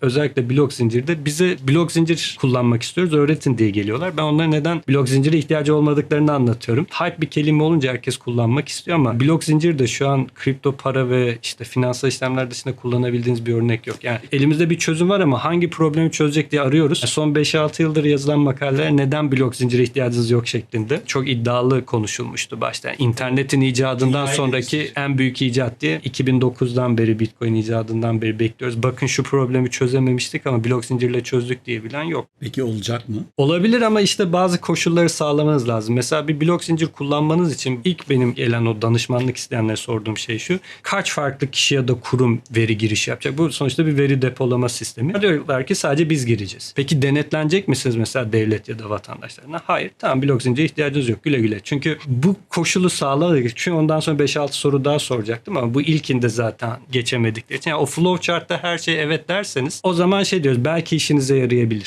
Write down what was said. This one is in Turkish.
Özellikle blok zincirde bize blok zincir kullanmak istiyoruz öğretin diye geliyorlar. Ben onlara neden blok zincire ihtiyacı olmadıklarını anlatıyorum. Hype bir kelime olunca herkes kullanmak istiyor ama blok zincir de şu an kripto para ve işte finansal işlemler dışında kullanabildiğiniz bir örnek yok. Yani elimizde bir çözüm var ama hangi problemi çözecek diye arıyoruz. Son 5-6 yıldır yazılan makaleler neden blok zincire ihtiyacınız yok şeklinde. Çok iddialı konuşulmuştu başta. Yani internetin icadından Dünyayı sonraki en büyük icat diye 2009'dan beri Bitcoin icadından beri bekliyoruz. Bakın şu problemi çözememiştik ama blok zincirle çözdük diye bilen yok. Peki olacak mı? Olabilir ama işte bazı koşulları sağlamanız lazım. Mesela bir blok zincir kullanmanız için ilk benim gelen o danışmanlık isteyenlere sorduğum şey şu. Kaç farklı kişi ya da kurum veri girişi yapacak? Bu sonuçta bir veri depolama sistemi. Diyorlar ki sadece biz gireceğiz. Peki denetlenecek misiniz mesela devlet ya da vatandaşlarına? Hayır. Tamam blok zincire ihtiyacınız yok. Güle güle. Çünkü bu koşulu sağladık. Çünkü ondan sonra 5-6 soru daha soracaktım ama bu ilkinde zaten geçemedikleri için. Yani o flow chart'ta her şey evet derseniz o zaman şey diyoruz belki işinize yarayabilir.